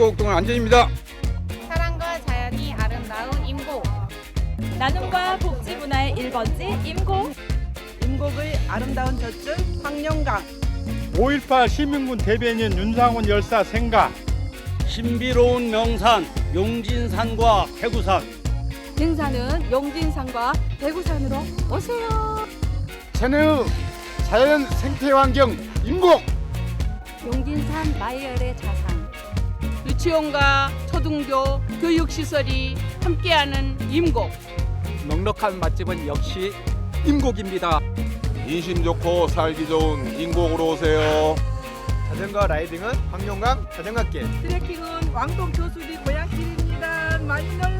인곡동은 안전입니다. 사랑과 자연이 아름다운 임고 나눔과 복지 문화의 1번지 임고 임곡의 아름다운 젖줄 황룡강 5.18 시민군 대변인 윤상훈 열사 생가. 신비로운 명산 용진산과 태구산 등산은 용진산과 대구산으로 오세요. 천혜의 자연 생태 환경 인곡. 용진산 마이열의 자산 유치원과 초등교 교육시설이 함께하는 임곡 넉넉한 맛집은 역시 임곡입니다. 인심 좋고 살기 좋은 인곡으로 오세요. 자전거 라이딩은 황룡강 자전거길. 트레킹은 왕동 교수리 고향길입니다 많이 놀러